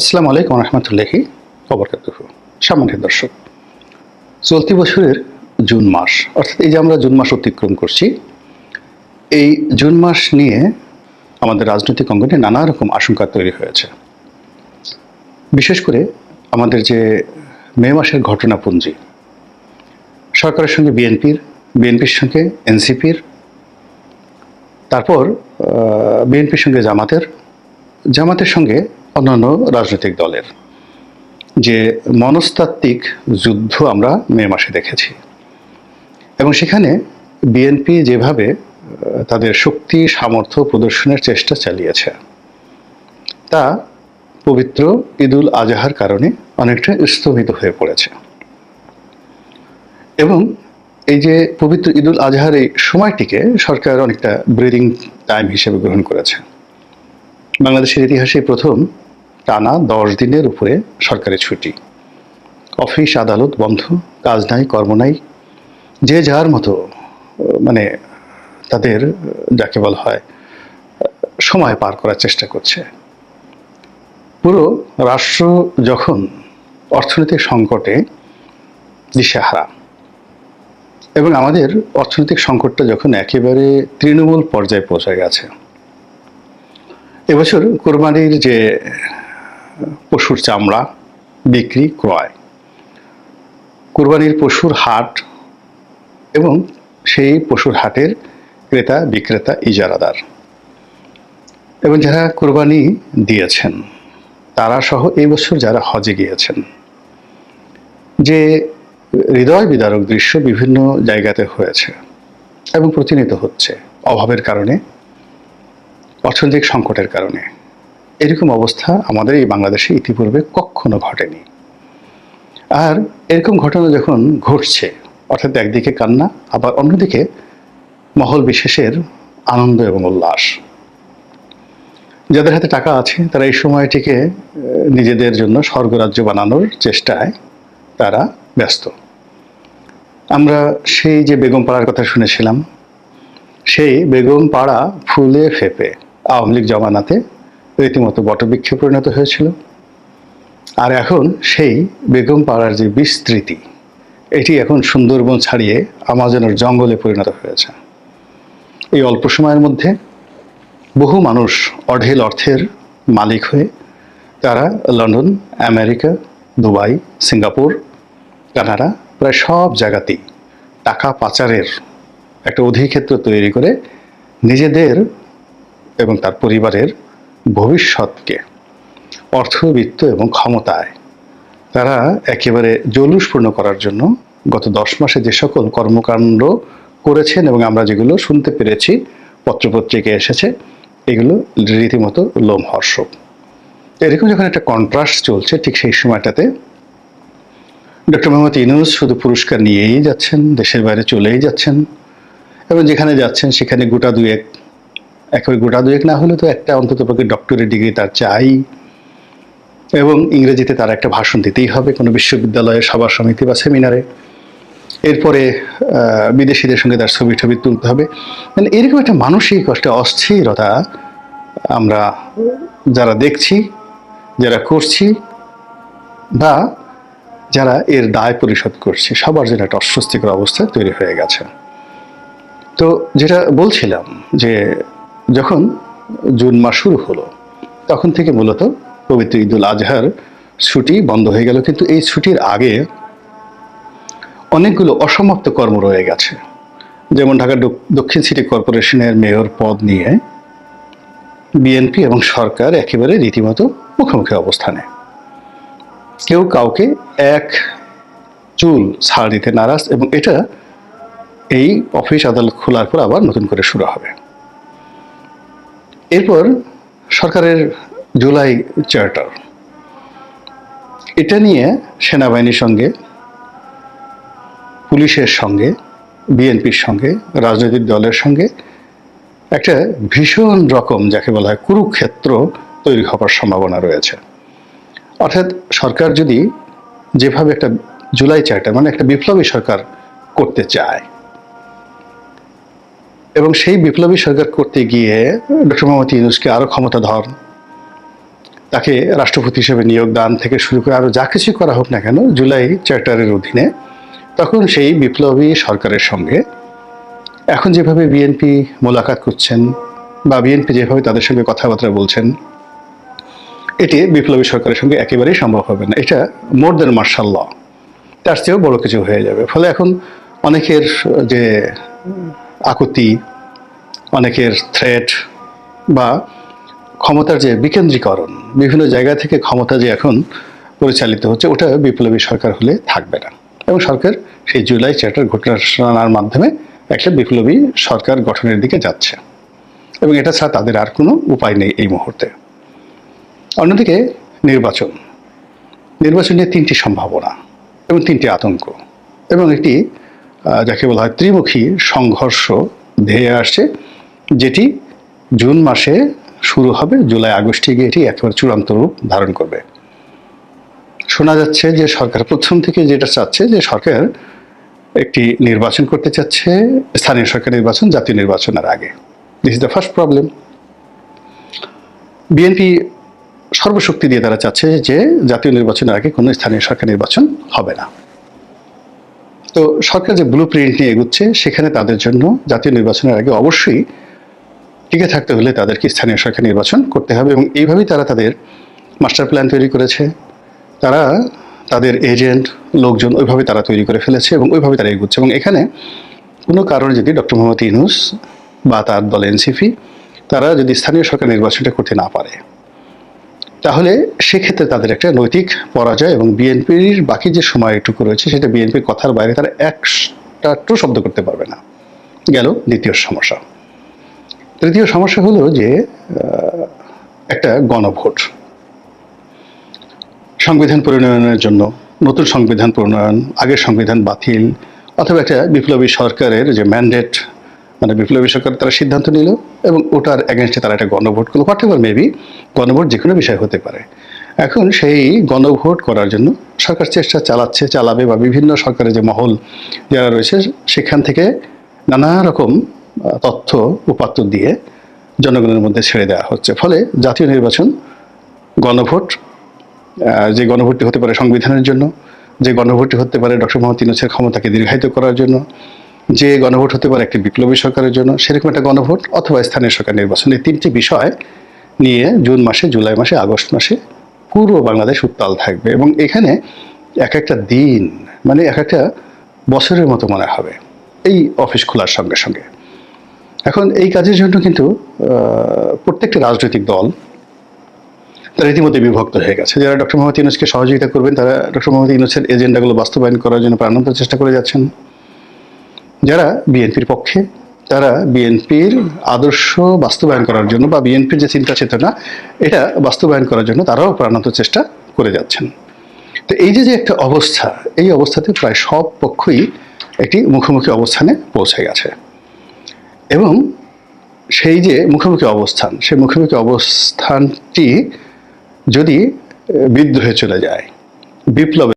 আসসালামু আলাইকুম রহমতুল্লাহি অবরকাতুহ সম্মানিত দর্শক, চলতি বছরের জুন মাস, অর্থাৎ এই যে আমরা জুন মাস অতিক্রম করছি, এই জুন মাস নিয়ে আমাদের রাজনৈতিক অঙ্গনে নানা রকম আশঙ্কা তৈরি হয়েছে। বিশেষ করে আমাদের যে মে মাসের ঘটনাপুঞ্জি, সরকারের সঙ্গে বিএনপির বিএনপির সঙ্গে এনসিপির, তারপর বিএনপির সঙ্গে জামাতের জামাতের সঙ্গে অন্যান্য রাজনৈতিক দলের। যে মনস্তাত্ত্বিক যুদ্ধ আমরা মে মাসে দেখেছি। এবং সেখানে বিএনপি যেভাবে তাদের শক্তি, সামর্থ্য প্রদর্শনের চেষ্টা চালিয়েছে, তা পবিত্র ঈদুল আজহার কারণে অনেকটা স্থগিত হয়ে পড়েছে। এবং এই যে পবিত্র ঈদুল আজহার এই সময়টিকে সরকার অনেকটা ব্রিদিং টাইম হিসেবে গ্রহণ করেছে। বাংলাদেশের ইতিহাসে প্রথম টানা দশ দিনের উপরে সরকারি ছুটি। অফিস আদালত বন্ধ, কাজ নাই, কর্ম নাই, যে যার মতো মানে তাদের, যাকে বলা হয়, সময় পার করার চেষ্টা করছে। পুরো রাষ্ট্র যখন অর্থনৈতিক সংকটে দিশেহারা, এবং আমাদের অর্থনৈতিক সংকটটা যখন একেবারে তৃণমূল পর্যায়ে পৌঁছে গেছে, এবছর কোরবানির যে পশুর চামড়া বিক্রি ক্রয়। কোরবানির পশুর হাট এবং সেই পশুর হাটের ক্রেতা, বিক্রেতা, ইজারাদার এবং যারা কোরবানি দিয়েছেন, তারা সহ এই বছর যারা হজে গিয়েছেন, যে হৃদয় বিদারক দৃশ্য বিভিন্ন জায়গাতে হয়েছে এবং প্রতিনিয়ত হচ্ছে অভাবের কারণে, অর্থনৈতিক সংকটের কারণে। এরকম অবস্থা আমাদের এই বাংলাদেশে ইতিপূর্বে কখনো ঘটেনি। আর এরকম ঘটনা যখন ঘটছে, অর্থাৎ একদিকে কান্না, আবার অন্যদিকে মহল বিশেষের আনন্দ এবং উল্লাস। যাদের হাতে টাকা আছে, তারা এই সময়টিকে নিজেদের জন্য স্বর্গরাজ্য বানানোর চেষ্টায় তারা ব্যস্ত। আমরা সেই যে বেগম পাড়ার কথা শুনেছিলাম, সেই বেগম পাড়া ফুলে ফেপে আওয়ামী লীগ জমানাতে রীতিমতো বটবৃক্ষে পরিণত হয়েছিল। আর এখন সেই বেগম পাড়ার যে বিস্তৃতি, এটি এখন সুন্দরবন ছাড়িয়ে আমাজনের জঙ্গলে পরিণত হয়েছে। এই অল্প সময়ের মধ্যে বহু মানুষ অঢেল অর্থের মালিক হয়ে তারা London, America, Dubai, Singapore, Canada, প্রায় সব জায়গাতেই টাকা পাচারের একটা অধিক্ষেত্র তৈরি করে নিজেদের এবং তার পরিবারের ভবিষ্যৎকে অর্থবিত্ত এবং ক্ষমতায়। তারা একেবারে জলুসপূর্ণ করার জন্য গত দশ মাসে যে সকল কর্মকাণ্ড করেছেন এবং আমরা যেগুলো শুনতে পেরেছি, পত্রপত্রিকায় এসেছে, এগুলো রীতিমতো লোমহর্ষক। এরকম যখন একটা কন্ট্রাস্ট চলছে ঠিক সেই সময়টাতে ডক্টর মোহাম্মদ ইনুস শুধু পুরস্কার নিয়েই যাচ্ছেন, দেশের বাইরে চলেই যাচ্ছেন এবং যেখানে যাচ্ছেন সেখানে গোটা দুয়েক একেবারে গোটা দুয়েক না হলে তো একটা অন্তত পক্ষে ডক্টরেট ডিগ্রি তার চাই। এবং ইংরেজিতে তার একটা ভাষণ দিতেই হবে। কোনো বিশ্ববিদ্যালয়ে, সভা, সমিতি বা সেমিনারে। এরপরে বিদেশিদের সঙ্গে তার ছবি টবি তুলতে হবে। মানে এরকম একটা মানসিক, একটা অস্থিরতা আমরা যারা দেখছি, যারা করছি, বা যারা এর দায় পরিশোধ করছে, সবার জন্য একটা অস্বস্তিকর অবস্থা তৈরি হয়ে গেছে। তো যেটা বলছিলাম যে যখন জুন মাস শুরু হলো, তখন থেকে মূলত পবিত্র ঈদুল আজহার ছুটি বন্ধ হয়ে গেল। কিন্তু এই ছুটির আগে অনেকগুলো অসমাপ্ত কর্ম রয়ে গেছে। যেমন ঢাকা দক্ষিণ সিটি কর্পোরেশনের মেয়র পদ নিয়ে বিএনপি এবং সরকার একেবারে রীতিমতো মুখোমুখি অবস্থানে। কেউ কাউকে এক চুল ছাড় দিতে নারাজ এবং এটা এই অফিস আদালত খোলার পর আবার নতুন করে শুরু হবে। এরপর সরকারের জুলাই চার্টার। এটা নিয়ে সেনাবাহিনীর সঙ্গে, পুলিশের সঙ্গে, বিএনপির সঙ্গে, রাজনৈতিক দলের সঙ্গে একটা ভীষণ রকম যাকে বলা হয় কুরুক্ষেত্র তৈরি হবার সম্ভাবনা রয়েছে। অর্থাৎ সরকার যদি যেভাবে একটা জুলাই চার্টার মানে একটা বিপ্লবী সরকার করতে চায় এবং সেই বিপ্লবী সরকার করতে গিয়ে, ডক্টর মোহাম্মদ ইউনুসকে আরও ক্ষমতাধর, তাকে রাষ্ট্রপতি হিসেবে নিয়োগ দান থেকে শুরু করে আরও যা কিছু করা হোক না কেন, জুলাই চার্টারের অধীনে, তখন সেই বিপ্লবী সরকারের সঙ্গে এখন যেভাবে বিএনপি মোলাকাত করছেন বা বিএনপি যেভাবে তাদের সঙ্গে কথাবার্তা বলছেন, এটি বিপ্লবী সরকারের সঙ্গে একেবারেই সম্ভব হবে না। এটা মোর দেন মার্শাল ল তার চেয়েও বড় কিছু হয়ে যাবে। ফলে এখন অনেকের যে আকুতি, অনেকের থ্রেট বা ক্ষমতার যে বিকেন্দ্রীকরণ, বিভিন্ন জায়গা থেকে ক্ষমতা যে এখন পরিচালিত হচ্ছে, ওটা বিপ্লবী সরকার হলে থাকবে না। এবং সরকার সেই জুলাই চার্টার ঘোষণার মাধ্যমে একটা বিপ্লবী সরকার গঠনের দিকে যাচ্ছে। এবং এটা ছাড়া তাদের আর কোনো উপায় নেই এই মুহূর্তে। অন্যদিকে নির্বাচন। নির্বাচনের তিনটি সম্ভাবনা এবং তিনটি আতঙ্ক এবং একটি যাকে বলা হয় ত্রিমুখী সংঘর্ষ ধেয়ে আসছে, যেটি জুন মাসে শুরু হবে, জুলাই আগস্টে গিয়ে এটি একেবারে চূড়ান্ত রূপ ধারণ করবে। শোনা যাচ্ছে যে সরকার, প্রথম থেকে যেটা চাচ্ছে যে সরকার একটি নির্বাচন করতে চাচ্ছে, স্থানীয় সরকার নির্বাচন, জাতীয় নির্বাচনের আগে। This is the first problem BNP সর্বশক্তি দিয়ে তারা চাচ্ছে যে জাতীয় নির্বাচনের আগে কোনো স্থানীয় সরকার নির্বাচন হবে না। তো সরকার যে ব্লু প্রিন্ট নিয়ে এগুচ্ছে, সেখানে তাদের জন্য জাতীয় নির্বাচনের আগে অবশ্যই টিকে থাকতে হলে তাদেরকে স্থানীয় সরকার নির্বাচন করতে হবে এবং এইভাবেই তারা তাদের মাস্টার প্ল্যান তৈরি করেছে। তারা তাদের এজেন্ট লোকজন ওইভাবে তারা তৈরি করে ফেলেছে এবং ওইভাবে তারা এগুচ্ছে এবং এখানে কোনো কারণে যদি ডক্টর মোহাম্মদ ইউনুস বা তার দল এনসিপি, তারা যদি স্থানীয় সরকার নির্বাচনটা করতে না পারে। তাহলে সেক্ষেত্রে তাদের একটা নৈতিক পরাজয় এবং বিএনপির বাকি যে সময়টুকু রয়েছে, সেটা বিএনপির কথার বাইরে তারা একটা টু শব্দ করতে পারবে না। গেল দ্বিতীয় সমস্যা। তৃতীয় সমস্যা হলো যে একটা গণভোট। সংবিধান প্রণয়নের জন্য, নতুন সংবিধান প্রণয়ন, আগের সংবিধান বাতিল, অথবা একটা বিপ্লবী সরকারের যে ম্যান্ডেট মানে বিপ্লবী সরকার তারা সিদ্ধান্ত নিল এবং ওটার এগেনস্টে তারা একটা গণভোট করল হোয়াট এভার মেবি গণভোট যে কোনো বিষয় হতে পারে। এখন সেই গণভোট করার জন্য সরকার চেষ্টা চালাচ্ছে, চালাবে বা বিভিন্ন সরকারের যে মহল যারা রয়েছে, সেখান থেকে নানা রকম তথ্য উপাত্ত দিয়ে জনগণের মধ্যে ছেড়ে দেওয়া হচ্ছে। ফলে জাতীয় নির্বাচন গণভোট যে গণভোটটি হতে পারে সংবিধানের জন্য, যে গণভোটটি হতে পারে ডক্টর মোহাম্মদ ইউনুসের ক্ষমতাকে দীর্ঘায়িত করার জন্য যে গণভোট হতে পারে একটি বিপ্লবী সরকারের জন্য, সেরকম একটা গণভোট অথবা স্থানীয় সরকার নির্বাচন। এই তিনটি বিষয় নিয়ে জুন মাসে, জুলাই মাসে, আগস্ট মাসে পুরো বাংলাদেশ উত্তাল থাকবে এবং এখানে এক একটা দিন মানে এক একটা বছরের মতো মনে হবে এই অফিস খোলার সঙ্গে সঙ্গে। এখন এই কাজের জন্য কিন্তু প্রত্যেকটা রাজনৈতিক দল তারা ইতিমধ্যে বিভক্ত হয়ে গেছে। যারা ডক্টর মোহাম্মদ ইউনুসকে সহযোগিতা করবেন, তারা ডক্টর মোহাম্মদ ইউনুসের এজেন্ডাগুলো বাস্তবায়ন করার জন্য প্রাণান্ত চেষ্টা করে যাচ্ছেন। যারা বিএনপির পক্ষে, তারা বিএনপির আদর্শ বাস্তবায়ন করার জন্য বা বিএনপির যে চিন্তা চেতনা, এটা বাস্তবায়ন করার জন্য তারাও প্রাণান্ত চেষ্টা করে যাচ্ছেন। তো এই যে যে একটা অবস্থা, এই অবস্থাতে প্রায় সব পক্ষই একটি মুখোমুখি অবস্থানে পৌঁছে গেছে। এবং সেই যে মুখোমুখি অবস্থান, সেই মুখোমুখি অবস্থানটি যদি বিদ্রোহে চলে যায় বিপ্লবে